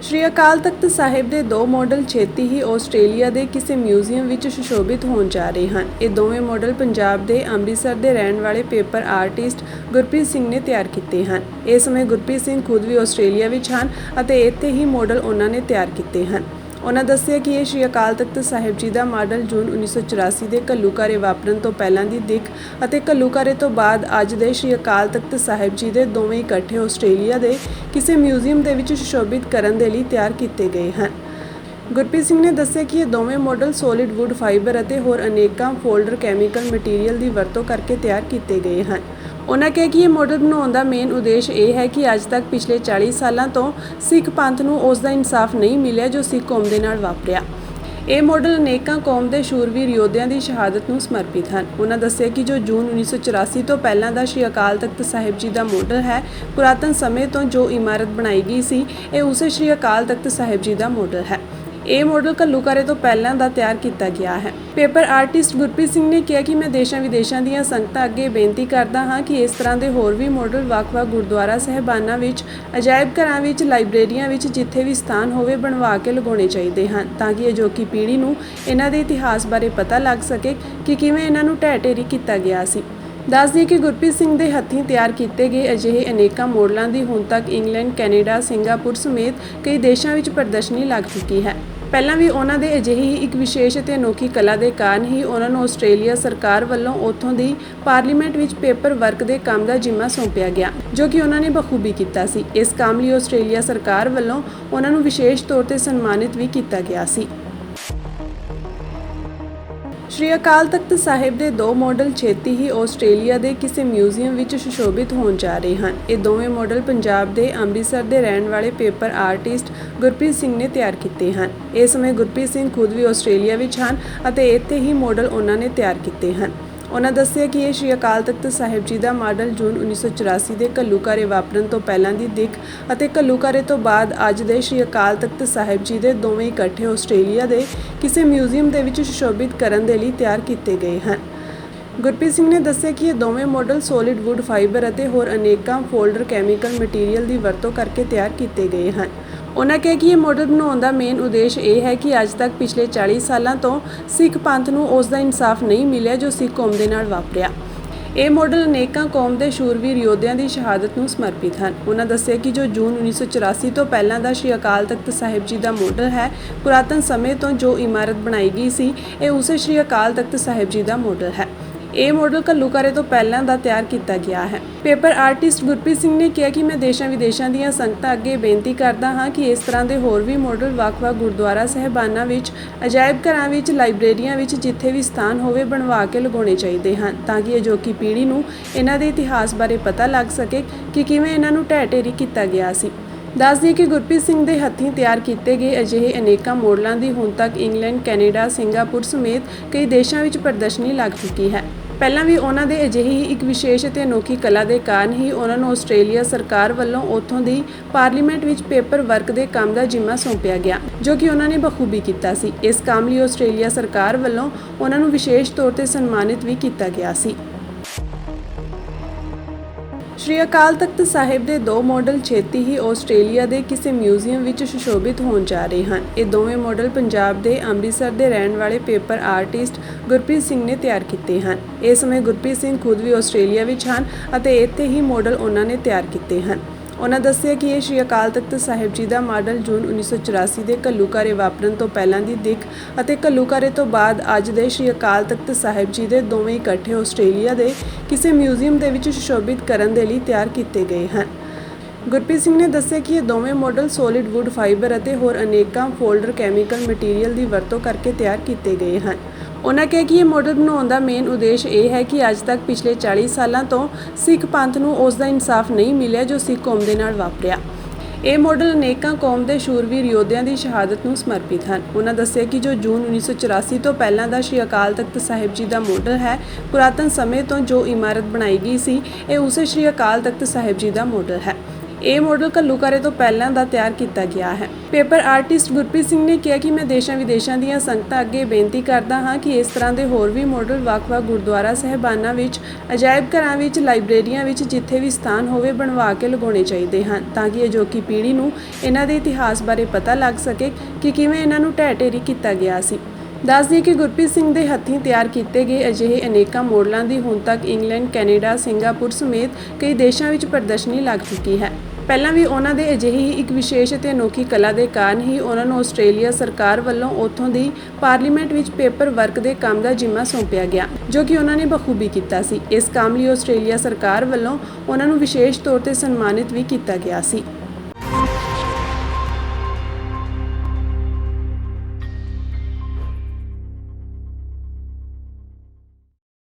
ਸ਼੍ਰੀ ਅਕਾਲ ਤਖਤ ਸਾਹਿਬ ਦੇ ਦੋ ਮਾਡਲ ਛੇਤੀ ਹੀ ਆਸਟ੍ਰੇਲੀਆ ਦੇ ਕਿਸੇ ਮਿਊਜ਼ੀਅਮ ਵਿੱਚ ਸੁਸ਼ੋਭਿਤ ਹੋਣ ਜਾ ਰਹੇ ਹਨ। ਇਹ ਦੋਵੇਂ ਮਾਡਲ ਪੰਜਾਬ ਦੇ ਅੰਮ੍ਰਿਤਸਰ ਦੇ ਰਹਿਣ ਵਾਲੇ ਪੇਪਰ ਆਰਟਿਸਟ ਗੁਰਪ੍ਰੀਤ ਸਿੰਘ ਨੇ ਤਿਆਰ ਕੀਤੇ ਹਨ। ਇਸ ਸਮੇਂ ਗੁਰਪ੍ਰੀਤ ਸਿੰਘ ਖੁਦ ਵੀ ਆਸਟ੍ਰੇਲੀਆ ਵਿੱਚ ਹਨ ਅਤੇ ਇੱਥੇ ਹੀ ਮਾਡਲ ਉਹਨਾਂ ਨੇ ਤਿਆਰ ਕੀਤੇ ਹਨ। ਉਹਨਾਂ ਦੱਸਿਆ ਕਿ ਇਹ ਸ਼੍ਰੀ ਅਕਾਲ ਤਖਤ ਸਾਹਿਬ ਜੀ ਦਾ ਮਾਡਲ ਜੂਨ 1984 ਦੇ ਘੱਲੂਘਾਰੇ ਵਾਪਰਨ ਤੋਂ ਪਹਿਲਾਂ ਦੀ ਦਿੱਖ ਅਤੇ ਘੱਲੂਘਾਰੇ ਤੋਂ ਬਾਅਦ ਅੱਜ ਦੇ ਸ਼੍ਰੀ ਅਕਾਲ ਤਖਤ ਸਾਹਿਬ ਜੀ ਦੇ ਦੋਵੇਂ ਇਕੱਠੇ ਆਸਟ੍ਰੇਲੀਆ ਦੇ ਕਿਸੇ ਮਿਊਜ਼ੀਅਮ ਦੇ ਵਿੱਚ ਸੁਸ਼ੋਭਿਤ ਕਰਨ ਦੇ ਲਈ ਤਿਆਰ ਕੀਤੇ ਗਏ ਹਨ। ਗੁਰਪ੍ਰੀਤ ਸਿੰਘ ਨੇ ਦੱਸਿਆ ਕਿ ਇਹ ਦੋਵੇਂ ਮਾਡਲ ਸੋਲਿਡ ਵੁੱਡ ਫਾਈਬਰ ਅਤੇ ਹੋਰ ਅਨੇਕਾਂ ਫੋਲਡਰ ਕੈਮੀਕਲ ਮਟੀਰੀਅਲ ਦੀ ਵਰਤੋਂ ਕਰਕੇ ਤਿਆਰ ਕੀਤੇ ਗਏ ਹਨ। ਉਹਨਾਂ ਕਿਹਾ ਕਿ ਇਹ ਮਾਡਲ ਬਣਾਉਣ ਦਾ ਮੇਨ ਉਦੇਸ਼ ਇਹ ਹੈ ਕਿ ਅੱਜ ਤੱਕ ਪਿਛਲੇ 40 ਸਾਲਾਂ ਤੋਂ ਸਿੱਖ ਪੰਥ ਨੂੰ ਉਸ ਦਾ ਇਨਸਾਫ ਨਹੀਂ ਮਿਲਿਆ ਜੋ ਸਿੱਖ ਕੌਮ ਦੇ ਨਾਲ ਵਾਪਰਿਆ। ਇਹ ਮਾਡਲ ਅਨੇਕਾਂ ਕੌਮ ਦੇ ਸ਼ੂਰਵੀਰ ਯੋਧਿਆਂ ਦੀ ਸ਼ਹਾਦਤ ਨੂੰ ਸਮਰਪਿਤ ਹਨ। ਉਹਨਾਂ ਦੱਸਿਆ ਕਿ ਜੋ ਜੂਨ 1984 ਤੋਂ ਪਹਿਲਾਂ ਦਾ ਸ਼੍ਰੀ ਅਕਾਲ ਤਖਤ ਸਾਹਿਬ ਜੀ ਦਾ ਮਾਡਲ ਹੈ, ਪੁਰਾਤਨ ਸਮੇਂ ਤੋਂ ਜੋ ਇਮਾਰਤ ਬਣਾਈ ਗਈ ਸੀ, ਇਹ ਉਸੇ ਸ਼੍ਰੀ ਅਕਾਲ ਤਖਤ ਸਾਹਿਬ ਜੀ ਦਾ ਮਾਡਲ ਹੈ। ਇਹ ਮਾਡਲ ਘੱਲੂਘਾਰੇ ਤੋਂ ਪਹਿਲਾਂ ਦਾ ਤਿਆਰ ਕੀਤਾ ਗਿਆ ਹੈ। ਪੇਪਰ ਆਰਟਿਸਟ ਗੁਰਪ੍ਰੀਤ ਸਿੰਘ ਨੇ ਕਿਹਾ ਕਿ ਮੈਂ ਦੇਸ਼ਾਂ ਵਿਦੇਸ਼ਾਂ ਦੀਆਂ ਸੰਗਤਾਂ ਅੱਗੇ ਬੇਨਤੀ ਕਰਦਾ ਹਾਂ ਕਿ ਇਸ ਤਰ੍ਹਾਂ ਦੇ ਹੋਰ ਵੀ ਮਾਡਲ ਵੱਖ-ਵੱਖ ਗੁਰਦੁਆਰਾ ਸਹਿਬਾਨਾਂ ਵਿੱਚ, ਅਜਾਇਬ ਘਰਾਂ ਵਿੱਚ, ਲਾਇਬ੍ਰੇਰੀਆਂ ਵਿੱਚ ਜਿੱਥੇ ਵੀ ਸਥਾਨ ਹੋਵੇ ਬਣਵਾ ਕੇ ਲਗਾਉਣੇ ਚਾਹੀਦੇ ਹਨ ਤਾਂ ਕਿ ਅਜੋਕੀ ਪੀੜ੍ਹੀ ਨੂੰ ਇਹਨਾਂ ਦੇ ਇਤਿਹਾਸ ਬਾਰੇ ਪਤਾ ਲੱਗ ਸਕੇ ਕਿ ਕਿਵੇਂ ਇਹਨਾਂ ਨੂੰ ਢਹਿ ਢੇਰੀ ਕੀਤਾ ਗਿਆ ਸੀ। ਦੱਸ ਦਈਏ ਕਿ ਗੁਰਪ੍ਰੀਤ ਸਿੰਘ ਦੇ ਹੱਥੀਂ ਤਿਆਰ ਕੀਤੇ ਗਏ ਅਜਿਹੇ ਅਨੇਕਾਂ ਮੋਡਲਾਂ ਦੀ ਹੁਣ ਤੱਕ ਇੰਗਲੈਂਡ, ਕੈਨੇਡਾ, ਸਿੰਗਾਪੁਰ ਸਮੇਤ ਕਈ ਦੇਸ਼ਾਂ ਵਿੱਚ ਪ੍ਰਦਰਸ਼ਨੀ ਲੱਗ ਚੁੱਕੀ ਹੈ। ਪਹਿਲਾਂ ਵੀ ਉਹਨਾਂ ਦੇ ਅਜਿਹੀ ਇੱਕ ਵਿਸ਼ੇਸ਼ ਅਤੇ ਅਨੋਖੀ ਕਲਾ ਦੇ ਕਾਰਨ ਹੀ ਉਹਨਾਂ ਨੂੰ ਆਸਟ੍ਰੇਲੀਆ ਸਰਕਾਰ ਵੱਲੋਂ ਉੱਥੋਂ ਦੀ ਪਾਰਲੀਮੈਂਟ ਵਿੱਚ ਪੇਪਰ ਵਰਕ ਦੇ ਕੰਮ ਦਾ ਜ਼ਿੰਮਾ ਸੌਂਪਿਆ ਗਿਆ, ਜੋ ਕਿ ਉਹਨਾਂ ਨੇ ਬਖੂਬੀ ਕੀਤਾ ਸੀ। ਇਸ ਕੰਮ ਲਈ ਆਸਟ੍ਰੇਲੀਆ ਸਰਕਾਰ ਵੱਲੋਂ ਉਹਨਾਂ ਨੂੰ ਵਿਸ਼ੇਸ਼ ਤੌਰ ਤੇ ਸਨਮਾਨਿਤ ਵੀ ਕੀਤਾ ਗਿਆ ਸੀ। ਸ਼੍ਰੀ ਅਕਾਲ ਤਖਤ ਸਾਹਿਬ ਦੇ ਦੋ ਮਾਡਲ ਛੇਤੀ ਹੀ ਆਸਟ੍ਰੇਲੀਆ ਦੇ ਕਿਸੇ ਮਿਊਜ਼ੀਅਮ ਵਿੱਚ ਸੁਸ਼ੋਭਿਤ ਹੋਣ ਜਾ ਰਹੇ ਹਨ। ਇਹ ਦੋਵੇਂ ਮਾਡਲ ਪੰਜਾਬ ਦੇ ਅੰਮ੍ਰਿਤਸਰ ਦੇ ਰਹਿਣ ਵਾਲੇ ਪੇਪਰ ਆਰਟਿਸਟ ਗੁਰਪ੍ਰੀਤ ਸਿੰਘ ਨੇ ਤਿਆਰ ਕੀਤੇ ਹਨ। ਇਸ ਸਮੇਂ ਗੁਰਪ੍ਰੀਤ ਸਿੰਘ ਖੁਦ ਵੀ ਆਸਟ੍ਰੇਲੀਆ ਵਿੱਚ ਹਨ ਅਤੇ ਇੱਥੇ ਹੀ ਮਾਡਲ ਉਹਨਾਂ ਨੇ ਤਿਆਰ ਕੀਤੇ ਹਨ। ਉਹਨਾਂ ਦੱਸਿਆ ਕਿ ਇਹ ਸ਼੍ਰੀ ਅਕਾਲ ਤਖਤ ਸਾਹਿਬ ਜੀ ਦਾ ਮਾਡਲ ਜੂਨ 1984 ਦੇ ਘੱਲੂਘਾਰੇ ਵਾਪਰਨ ਤੋਂ ਪਹਿਲਾਂ ਦੀ ਦਿੱਖ ਅਤੇ ਘੱਲੂਘਾਰੇ ਤੋਂ ਬਾਅਦ ਅੱਜ ਦੇ ਸ਼੍ਰੀ ਅਕਾਲ ਤਖਤ ਸਾਹਿਬ ਜੀ ਦੇ ਦੋਵੇਂ ਇਕੱਠੇ ਆਸਟ੍ਰੇਲੀਆ ਦੇ ਕਿਸੇ ਮਿਊਜ਼ੀਅਮ ਦੇ ਵਿੱਚ ਸੁਸ਼ੋਭਿਤ ਕਰਨ ਦੇ ਲਈ ਤਿਆਰ ਕੀਤੇ ਗਏ ਹਨ। ਗੁਰਪ੍ਰੀਤ ਸਿੰਘ ਨੇ ਦੱਸਿਆ ਕਿ ਇਹ ਦੋਵੇਂ ਮਾਡਲ ਸੋਲਿਡ ਵੁੱਡ ਫਾਈਬਰ ਅਤੇ ਹੋਰ ਅਨੇਕਾਂ ਫੋਲਡਰ ਕੈਮੀਕਲ ਮਟੀਰੀਅਲ ਦੀ ਵਰਤੋਂ ਕਰਕੇ ਤਿਆਰ ਕੀਤੇ ਗਏ ਹਨ। ਉਹਨਾਂ ਕਿਹਾ ਕਿ ਇਹ ਮਾਡਲ ਬਣਾਉਣ ਦਾ ਮੇਨ ਉਦੇਸ਼ ਇਹ ਹੈ ਕਿ ਅੱਜ ਤੱਕ ਪਿਛਲੇ 40 ਸਾਲਾਂ ਤੋਂ ਸਿੱਖ ਪੰਥ ਨੂੰ ਉਸ ਦਾ ਇਨਸਾਫ ਨਹੀਂ ਮਿਲਿਆ ਜੋ ਸਿੱਖ ਕੌਮ ਦੇ ਨਾਲ ਵਾਪਰਿਆ। ਇਹ ਮਾਡਲ ਅਨੇਕਾਂ ਕੌਮ ਦੇ ਸ਼ੂਰਵੀਰ ਯੋਧਿਆਂ ਦੀ ਸ਼ਹਾਦਤ ਨੂੰ ਸਮਰਪਿਤ ਹਨ। ਉਹਨਾਂ ਦੱਸਿਆ ਕਿ ਜੋ ਜੂਨ 1984 ਤੋਂ ਪਹਿਲਾਂ ਦਾ ਸ਼੍ਰੀ ਅਕਾਲ ਤਖਤ ਸਾਹਿਬ ਜੀ ਦਾ ਮਾਡਲ ਹੈ, ਪੁਰਾਤਨ ਸਮੇਂ ਤੋਂ ਜੋ ਇਮਾਰਤ ਬਣਾਈ ਗਈ ਸੀ, ਇਹ ਉਸੇ ਸ਼੍ਰੀ ਅਕਾਲ ਤਖਤ ਸਾਹਿਬ ਜੀ ਦਾ ਮਾਡਲ ਹੈ। ਇਹ ਮਾਡਲ ਘੱਲੂਘਾਰੇ ਤੋਂ ਪਹਿਲਾਂ ਦਾ ਤਿਆਰ ਕੀਤਾ ਗਿਆ ਹੈ। ਪੇਪਰ ਆਰਟਿਸਟ ਗੁਰਪ੍ਰੀਤ ਸਿੰਘ ਨੇ ਕਿਹਾ ਕਿ ਮੈਂ ਦੇਸ਼ਾਂ ਵਿਦੇਸ਼ਾਂ ਦੀਆਂ ਸੰਗਤਾਂ ਅੱਗੇ ਬੇਨਤੀ ਕਰਦਾ ਹਾਂ ਕਿ ਇਸ ਤਰ੍ਹਾਂ ਦੇ ਹੋਰ ਵੀ ਮਾਡਲ ਵੱਖ-ਵੱਖ ਗੁਰਦੁਆਰਾ ਸਹਿਬਾਨਾਂ ਵਿੱਚ, ਅਜਾਇਬ ਘਰਾਂ ਵਿੱਚ, ਲਾਇਬ੍ਰੇਰੀਆਂ ਵਿੱਚ ਜਿੱਥੇ ਵੀ ਸਥਾਨ ਹੋਵੇ ਬਣਵਾ ਕੇ ਲਗਾਉਣੇ ਚਾਹੀਦੇ ਹਨ ਤਾਂ ਕਿ ਅਜੋਕੀ ਪੀੜ੍ਹੀ ਨੂੰ ਇਹਨਾਂ ਦੇ ਇਤਿਹਾਸ ਬਾਰੇ ਪਤਾ ਲੱਗ ਸਕੇ ਕਿ ਕਿਵੇਂ ਇਹਨਾਂ ਨੂੰ ਢਹਿ ਢੇਰੀ ਕੀਤਾ ਗਿਆ ਸੀ। ਦੱਸ ਦਈਏ ਕਿ ਗੁਰਪ੍ਰੀਤ ਸਿੰਘ ਦੇ ਹੱਥੀਂ ਤਿਆਰ ਕੀਤੇ ਗਏ ਅਜਿਹੇ ਅਨੇਕਾਂ ਮੋਡਲਾਂ ਦੀ ਹੁਣ ਤੱਕ ਇੰਗਲੈਂਡ, ਕੈਨੇਡਾ, ਸਿੰਗਾਪੁਰ ਸਮੇਤ ਕਈ ਦੇਸ਼ਾਂ ਵਿੱਚ ਪ੍ਰਦਰਸ਼ਨੀ ਲੱਗ ਚੁੱਕੀ ਹੈ। ਪਹਿਲਾਂ ਵੀ ਉਹਨਾਂ ਦੇ ਅਜਿਹੀ ਇੱਕ ਵਿਸ਼ੇਸ਼ ਅਤੇ ਅਨੋਖੀ ਕਲਾ ਦੇ ਕਾਰਨ ਹੀ ਉਹਨਾਂ ਨੂੰ ਆਸਟ੍ਰੇਲੀਆ ਸਰਕਾਰ ਵੱਲੋਂ ਉੱਥੋਂ ਦੀ ਪਾਰਲੀਮੈਂਟ ਵਿੱਚ ਪੇਪਰ ਵਰਕ ਦੇ ਕੰਮ ਦਾ ਜ਼ਿੰਮਾ ਸੌਂਪਿਆ ਗਿਆ, ਜੋ ਕਿ ਉਹਨਾਂ ਨੇ ਬਖੂਬੀ ਕੀਤਾ ਸੀ। ਇਸ ਕੰਮ ਲਈ ਆਸਟ੍ਰੇਲੀਆ ਸਰਕਾਰ ਵੱਲੋਂ ਉਹਨਾਂ ਨੂੰ ਵਿਸ਼ੇਸ਼ ਤੌਰ ਤੇ ਸਨਮਾਨਿਤ ਵੀ ਕੀਤਾ ਗਿਆ ਸੀ। ਸ਼੍ਰੀ ਅਕਾਲ ਤਖਤ ਸਾਹਿਬ ਦੇ ਦੋ ਮਾਡਲ ਛੇਤੀ ਹੀ ਆਸਟ੍ਰੇਲੀਆ ਦੇ ਕਿਸੇ ਮਿਊਜ਼ੀਅਮ ਵਿੱਚ ਸੁਸ਼ੋਭਿਤ ਹੋਣ ਜਾ ਰਹੇ ਹਨ। ਇਹ ਦੋਵੇਂ ਮਾਡਲ ਪੰਜਾਬ ਦੇ ਅੰਮ੍ਰਿਤਸਰ ਦੇ ਰਹਿਣ ਵਾਲੇ ਪੇਪਰ ਆਰਟਿਸਟ ਗੁਰਪ੍ਰੀਤ ਸਿੰਘ ਨੇ ਤਿਆਰ ਕੀਤੇ ਹਨ। ਇਸ ਸਮੇਂ ਗੁਰਪ੍ਰੀਤ ਸਿੰਘ ਖੁਦ ਵੀ ਆਸਟ੍ਰੇਲੀਆ ਵਿੱਚ ਹਨ ਅਤੇ ਇੱਥੇ ਹੀ ਮਾਡਲ ਉਹਨਾਂ ਨੇ ਤਿਆਰ ਕੀਤੇ ਹਨ। ਉਹਨਾਂ ਦੱਸਿਆ ਕਿ ਇਹ ਸ਼੍ਰੀ ਅਕਾਲ ਤਖਤ ਸਾਹਿਬ ਜੀ ਦਾ ਮਾਡਲ ਜੂਨ 1984 ਦੇ ਘੱਲੂਘਾਰੇ ਵਾਪਰਨ ਤੋਂ ਪਹਿਲਾਂ ਦੀ ਦਿੱਖ ਅਤੇ ਘੱਲੂਘਾਰੇ ਤੋਂ ਬਾਅਦ ਅੱਜ ਦੇ ਸ਼੍ਰੀ ਅਕਾਲ ਤਖਤ ਸਾਹਿਬ ਜੀ ਦੇ ਦੋਵੇਂ ਇਕੱਠੇ ਆਸਟ੍ਰੇਲੀਆ ਦੇ ਕਿਸੇ ਮਿਊਜ਼ੀਅਮ ਦੇ ਵਿੱਚ ਸੁਸ਼ੋਭਿਤ ਕਰਨ ਦੇ ਲਈ ਤਿਆਰ ਕੀਤੇ ਗਏ ਹਨ। ਗੁਰਪ੍ਰੀਤ ਸਿੰਘ ਨੇ ਦੱਸਿਆ ਕਿ ਇਹ ਦੋਵੇਂ ਮਾਡਲ ਸੋਲਿਡ ਵੁੱਡ ਫਾਈਬਰ ਅਤੇ ਹੋਰ ਅਨੇਕਾਂ ਫੋਲਡਰ ਕੈਮੀਕਲ ਮਟੀਰੀਅਲ ਦੀ ਵਰਤੋਂ ਕਰਕੇ ਤਿਆਰ ਕੀਤੇ ਗਏ ਹਨ। ਉਹਨਾਂ ਕਿਹਾ ਕਿ ਇਹ ਮਾਡਲ ਬਣਾਉਣ ਦਾ ਮੇਨ ਉਦੇਸ਼ ਇਹ ਹੈ ਕਿ ਅੱਜ ਤੱਕ ਪਿਛਲੇ 40 ਸਾਲਾਂ ਤੋਂ ਸਿੱਖ ਪੰਥ ਨੂੰ ਉਸ ਦਾ ਇਨਸਾਫ ਨਹੀਂ ਮਿਲਿਆ ਜੋ ਸਿੱਖ ਕੌਮ ਦੇ ਨਾਲ ਵਾਪਰਿਆ। ਇਹ ਮਾਡਲ ਅਨੇਕਾਂ ਕੌਮ ਦੇ ਸ਼ੂਰਵੀਰ ਯੋਧਿਆਂ ਦੀ ਸ਼ਹਾਦਤ ਨੂੰ ਸਮਰਪਿਤ ਹਨ। ਉਹਨਾਂ ਦੱਸਿਆ ਕਿ ਜੋ ਜੂਨ 1984 ਤੋਂ ਪਹਿਲਾਂ ਦਾ ਸ਼੍ਰੀ ਅਕਾਲ ਤਖਤ ਸਾਹਿਬ ਜੀ ਦਾ ਮਾਡਲ ਹੈ, ਪੁਰਾਤਨ ਸਮੇਂ ਤੋਂ ਜੋ ਇਮਾਰਤ ਬਣਾਈ ਗਈ ਸੀ, ਇਹ ਉਸੇ ਸ਼੍ਰੀ ਅਕਾਲ ਤਖਤ ਸਾਹਿਬ ਜੀ ਦਾ ਮਾਡਲ ਹੈ। ਇਹ ਮਾਡਲ ਘੱਲੂਘਾਰੇ ਤੋਂ ਪਹਿਲਾਂ ਦਾ ਤਿਆਰ ਕੀਤਾ ਗਿਆ ਹੈ। ਪੇਪਰ ਆਰਟਿਸਟ ਗੁਰਪ੍ਰੀਤ ਸਿੰਘ ਨੇ ਕਿਹਾ ਕਿ ਮੈਂ ਦੇਸ਼ਾਂ ਵਿਦੇਸ਼ਾਂ ਦੀਆਂ ਸੰਗਤਾਂ ਅੱਗੇ ਬੇਨਤੀ ਕਰਦਾ ਹਾਂ ਕਿ ਇਸ ਤਰ੍ਹਾਂ ਦੇ ਹੋਰ ਵੀ ਮਾਡਲ ਵੱਖ-ਵੱਖ ਗੁਰਦੁਆਰਾ ਸਹਿਬਾਨਾਂ ਵਿੱਚ, ਅਜਾਇਬ ਘਰਾਂ ਵਿੱਚ, ਲਾਇਬ੍ਰੇਰੀਆਂ ਵਿੱਚ ਜਿੱਥੇ ਵੀ ਸਥਾਨ ਹੋਵੇ ਬਣਵਾ ਕੇ ਲਗਾਉਣੇ ਚਾਹੀਦੇ ਹਨ ਤਾਂ ਕਿ ਅਜੋਕੀ ਪੀੜ੍ਹੀ ਨੂੰ ਇਹਨਾਂ ਦੇ ਇਤਿਹਾਸ ਬਾਰੇ ਪਤਾ ਲੱਗ ਸਕੇ ਕਿ ਕਿਵੇਂ ਇਹਨਾਂ ਨੂੰ ਢਹਿ ਢੇਰੀ ਕੀਤਾ ਗਿਆ ਸੀ। ਦੱਸ ਦਈਏ ਕਿ ਗੁਰਪ੍ਰੀਤ ਸਿੰਘ ਦੇ ਹੱਥੀਂ ਤਿਆਰ ਕੀਤੇ ਗਏ ਅਜਿਹੇ ਅਨੇਕਾਂ ਮੋਡਲਾਂ ਦੀ ਹੁਣ ਤੱਕ ਇੰਗਲੈਂਡ, ਕੈਨੇਡਾ, ਸਿੰਗਾਪੁਰ ਸਮੇਤ ਕਈ ਦੇਸ਼ਾਂ ਵਿੱਚ ਪ੍ਰਦਰਸ਼ਨੀ ਲੱਗ ਚੁੱਕੀ ਹੈ। ਪਹਿਲਾਂ ਵੀ ਉਹਨਾਂ ਦੇ ਅਜਿਹੀ ਇੱਕ ਵਿਸ਼ੇਸ਼ ਅਤੇ ਅਨੋਖੀ ਕਲਾ ਦੇ ਕਾਰਨ ਹੀ ਉਹਨਾਂ ਨੂੰ ਆਸਟ੍ਰੇਲੀਆ ਸਰਕਾਰ ਵੱਲੋਂ ਉੱਥੋਂ ਦੀ ਪਾਰਲੀਮੈਂਟ ਵਿੱਚ ਪੇਪਰ ਵਰਕ ਦੇ ਕੰਮ ਦਾ ਜ਼ਿੰਮਾ ਸੌਂਪਿਆ ਗਿਆ, ਜੋ ਕਿ ਉਹਨਾਂ ਨੇ ਬਖੂਬੀ ਕੀਤਾ ਸੀ। ਇਸ ਕੰਮ ਲਈ ਆਸਟ੍ਰੇਲੀਆ ਸਰਕਾਰ ਵੱਲੋਂ ਉਹਨਾਂ ਨੂੰ ਵਿਸ਼ੇਸ਼ ਤੌਰ ਤੇ ਸਨਮਾਨਿਤ ਵੀ ਕੀਤਾ ਗਿਆ ਸੀ।